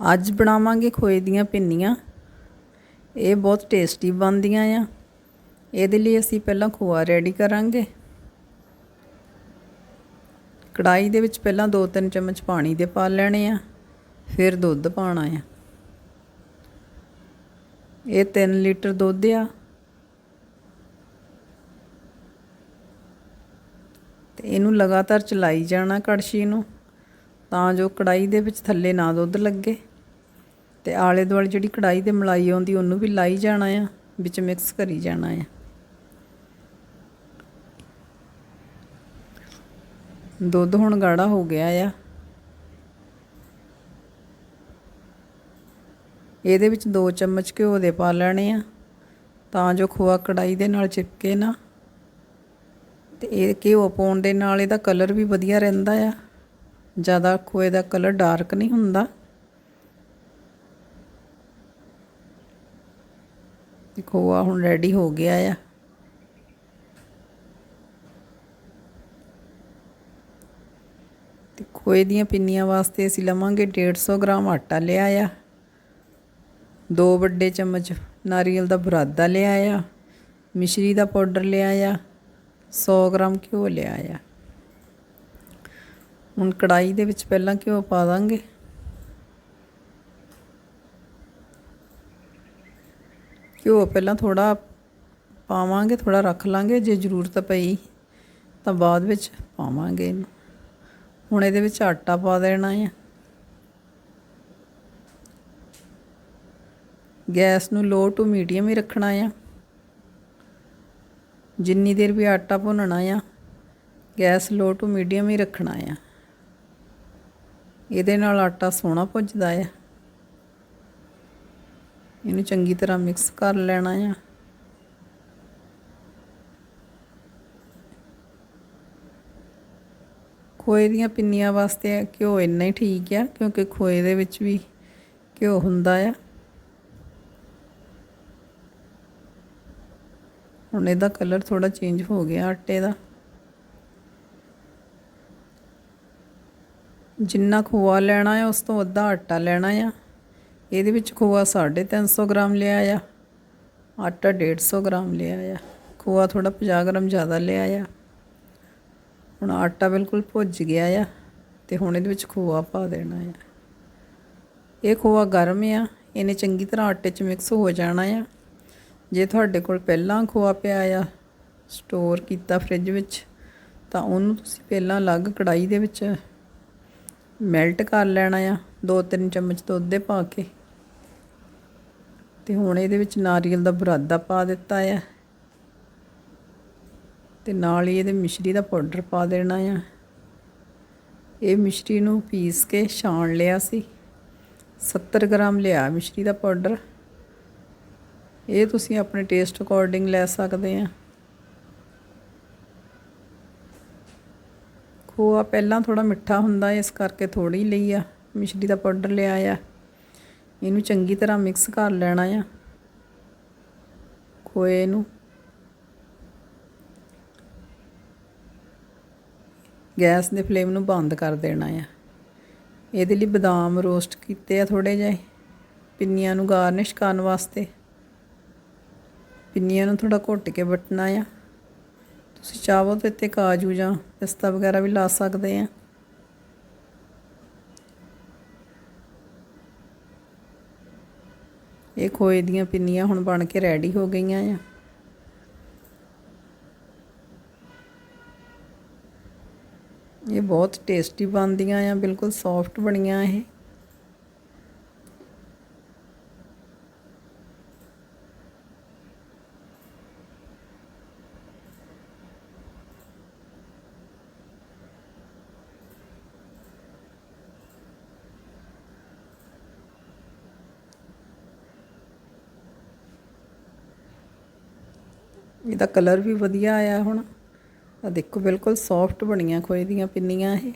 ਅੱਜ ਬਣਾਵਾਂਗੇ ਖੋਏ ਦੀਆਂ ਪਿੰਨੀਆਂ। ਇਹ ਬਹੁਤ ਟੇਸਟੀ ਬਣਦੀਆਂ ਆ। ਇਹਦੇ ਲਈ ਅਸੀਂ ਪਹਿਲਾਂ ਖੋਆ ਰੈਡੀ ਕਰਾਂਗੇ। ਕੜਾਈ ਦੇ ਵਿੱਚ ਪਹਿਲਾਂ 2-3 ਚਮਚ ਪਾਣੀ ਦੇ ਪਾ ਲੈਣੇ ਆ, ਫਿਰ ਦੁੱਧ ਪਾਣਾ ਆ। ਇਹ 3 ਲੀਟਰ ਦੁੱਧ ਆ। ਤੇ ਇਹਨੂੰ ਲਗਾਤਾਰ ਚਲਾਈ ਜਾਣਾ ਕੜਛੀ ਨੂੰ, ਤਾਂ ਜੋ ਕੜਾਈ ਦੇ ਵਿੱਚ ਥੱਲੇ ਨਾ ਦੁੱਧ ਲੱਗੇ। ਤੇ ਆਲੇ ਦੁਆਲੇ ਜਿਹੜੀ ਕੜਾਈ ਤੇ ਮਲਾਈ ਆਉਂਦੀ, ਉਹਨੂੰ ਵੀ ਲਾਈ ਜਾਣਾ ਆ, ਵਿੱਚ ਮਿਕਸ ਕਰੀ ਜਾਣਾ ਆ। ਦੁੱਧ ਹੁਣ ਗਾੜਾ ਹੋ ਗਿਆ ਆ। ਇਹਦੇ ਵਿੱਚ 2 ਚਮਚ ਘਿਓ ਦੇ ਪਾ ਲੈਣੇ ਆ, ਤਾਂ ਜੋ ਖੋਆ ਕੜਾਈ ਦੇ ਨਾਲ ਚਿਪਕੇ ਨਾ। ਤੇ ਇਹ ਘਿਓ ਪਾਉਣ ਦੇ ਨਾਲ ਇਹਦਾ ਕਲਰ ਵੀ ਵਧੀਆ ਰਹਿੰਦਾ ਆ। ਜ਼ਿਆਦਾ ਖੋਏ ਦਾ ਕਲਰ ਡਾਰਕ ਨਹੀਂ ਹੁੰਦਾ। ਤੇ ਖੋਆ ਹੁਣ ਰੈਡੀ ਹੋ ਗਿਆ ਆ। ਤੇ ਖੋਏ ਦੀਆਂ ਪਿੰਨੀਆਂ ਵਾਸਤੇ ਅਸੀਂ ਲਵਾਂਗੇ 150 ਗ੍ਰਾਮ ਆਟਾ ਲਿਆ ਆ। ਦੋ ਵੱਡੇ ਚਮਚ ਨਾਰੀਅਲ ਦਾ ਬੁਰਾਦਾ ਲਿਆ ਆ। ਮਿਸ਼ਰੀ ਦਾ ਪਾਊਡਰ ਲਿਆ ਆ। 100 ਗ੍ਰਾਮ ਘਿਓ ਲਿਆ ਆ। ਹੁਣ ਕੜਾਈ ਦੇ ਵਿੱਚ ਪਹਿਲਾਂ ਘਿਓ ਪਾ ਦਾਂਗੇ। ਘਿਓ ਪਹਿਲਾਂ ਥੋੜਾ ਪਾਵਾਂਗੇ ਥੋੜਾ ਰੱਖ ਲਾਂਗੇ, ਜੇ ਜ਼ਰੂਰਤ ਪਈ ਤਾਂ ਬਾਅਦ ਵਿੱਚ ਪਾਵਾਂਗੇ ਇਹਨੂੰ। ਹੁਣ ਇਹਦੇ ਵਿੱਚ ਆਟਾ ਪਾ ਦੇਣਾ ਹੈ ਗੈਸ ਨੂੰ ਲੋ ਟੂ ਮੀਡੀਅਮ ਹੀ ਰੱਖਣਾ ਆ। ਜਿੰਨੀ ਦੇਰ ਵੀ ਆਟਾ ਭੁੰਨਣਾ ਆ, ਗੈਸ ਲੋ ਟੂ ਮੀਡੀਅਮ ਹੀ ਰੱਖਣਾ ਆ। ਇਹਦੇ ਨਾਲ ਆਟਾ ਸੋਹਣਾ ਭੁੱਜਦਾ ਆ। ਇਹਨੂੰ ਚੰਗੀ ਤਰ੍ਹਾਂ ਮਿਕਸ ਕਰ ਲੈਣਾ ਆ। ਖੋਏ ਦੀਆਂ ਪਿੰਨੀਆਂ ਵਾਸਤੇ ਘਿਓ ਇੰਨਾ ਹੀ ਠੀਕ ਆ, ਕਿਉਂਕਿ ਖੋਏ ਦੇ ਵਿੱਚ ਵੀ ਘਿਓ ਹੁੰਦਾ ਆ। ਹੁਣ ਇਹਦਾ ਕਲਰ ਥੋੜਾ ਚੇਂਜ ਹੋ ਗਿਆ ਆਟੇ ਦਾ। ਜਿੰਨਾ ਖੋਆ ਲੈਣਾ ਹੈ ਉਸ ਤੋਂ ਅੱਧਾ ਆਟਾ ਲੈਣਾ ਆ। ਇਹਦੇ ਵਿੱਚ ਖੋਆ 350 ਗ੍ਰਾਮ ਲਿਆ ਆ, ਆਟਾ 150 ਗ੍ਰਾਮ ਲਿਆ ਆ, ਖੋਆ ਥੋੜਾ 50 ਗ੍ਰਾਮ ਜ਼ਿਆਦਾ ਲਿਆ ਆ। ਹੁਣ ਆਟਾ ਬਿਲਕੁਲ ਭੁੱਜ ਗਿਆ ਆ ਤੇ ਹੁਣ ਇਹਦੇ ਵਿੱਚ ਖੋਆ ਪਾ ਦੇਣਾ ਆ। ਇਹ ਖੋਆ ਗਰਮ ਆ, ਇਹਨੇ ਚੰਗੀ ਤਰ੍ਹਾਂ ਆਟੇ 'ਚ ਮਿਕਸ ਹੋ ਜਾਣਾ ਆ। ਜੇ ਤੁਹਾਡੇ ਕੋਲ ਪਹਿਲਾਂ ਖੋਆ ਪਿਆ ਆ ਸਟੋਰ ਕੀਤਾ ਫ੍ਰਿਜ ਵਿੱਚ, ਤਾਂ ਉਹਨੂੰ ਤੁਸੀਂ ਪਹਿਲਾਂ ਅਲੱਗ ਕੜਾਈ ਦੇ ਵਿੱਚ ਮੈਲਟ ਕਰ ਲੈਣਾ ਆ 2-3 ਚਮਚ ਦੁੱਧ ਦੇ ਪਾ ਕੇ। ਤੇ ਹੁਣ ਇਹਦੇ ਵਿੱਚ ਨਾਰੀਅਲ ਦਾ ਬੁਰਾਦਾ ਪਾ ਦਿੱਤਾ ਆ। ਤੇ ਨਾਲ ਹੀ ਇਹਦੇ ਮਿਸ਼ਰੀ ਦਾ ਪਾਊਡਰ ਪਾ ਦੇਣਾ ਆ। ਇਹ ਮਿਸ਼ਰੀ ਨੂੰ ਪੀਸ ਕੇ ਛਾਣ ਲਿਆ ਸੀ। 70 ਗ੍ਰਾਮ ਲਿਆ ਮਿਸ਼ਰੀ ਦਾ ਪਾਊਡਰ ਇਹ ਤੁਸੀਂ ਆਪਣੇ ਟੇਸਟ ਅਕੋਰਡਿੰਗ ਲੈ ਸਕਦੇ ਆ। ਖੋਆ ਪਹਿਲਾਂ ਥੋੜਾ ਮਿੱਠਾ ਹੁੰਦਾ, ਇਸ ਕਰਕੇ ਥੋੜੀ ਲਈ ਆ। ਮਿਸ਼ਰੀ ਦਾ ਪਾਊਡਰ ਲਿਆ ਆ। ਇਹਨੂੰ ਚੰਗੀ ਤਰ੍ਹਾਂ ਮਿਕਸ ਕਰ ਲੈਣਾ ਆ। ਖੋਏ ਨੂੰ ਗੈਸ ਦੇ ਫਲੇਮ ਨੂੰ ਬੰਦ ਕਰ ਦੇਣਾ ਆ। ਇਹਦੇ ਲਈ ਬਦਾਮ ਰੋਸਟ ਕੀਤੇ ਆ ਥੋੜੇ ਜਿਹੇ। ਪਿੰਨੀਆਂ ਨੂੰ ਗਾਰਨਿਸ਼ ਕਰਨ ਵਾਸਤੇ। ਪਿੰਨੀਆਂ ਨੂੰ ਥੋੜਾ ਘੁੱਟ ਕੇ ਵਟਣਾ ਆ। ਤੁਸੀਂ ਚਾਹੋ ਤਾਂ ਇੱਥੇ ਕਾਜੂ ਜਾਂ ਪਿਸਤਾ ਵਗੈਰਾ ਵੀ ਲਾ ਸਕਦੇ ਆ। ਇਹ ਖੋਏ ਦੀਆਂ ਪਿੰਨੀਆਂ ਹੁਣ ਬਣ ਕੇ ਰੈਡੀ ਹੋ ਗਈਆਂ ਆ। ਇਹ ਬਹੁਤ ਟੇਸਟੀ ਬਣਦੀਆਂ ਆ, ਬਿਲਕੁਲ ਸੌਫਟ ਬਣੀਆਂ ਇਹ। ਇਹਦਾ ਕਲਰ ਵੀ ਵਧੀਆ ਆਇਆ ਹੁਣ। ਆ ਦੇਖੋ, ਬਿਲਕੁਲ ਸੌਫਟ ਬਣੀਆਂ ਖੋਏ ਦੀਆਂ ਪਿੰਨੀਆਂ ਇਹ।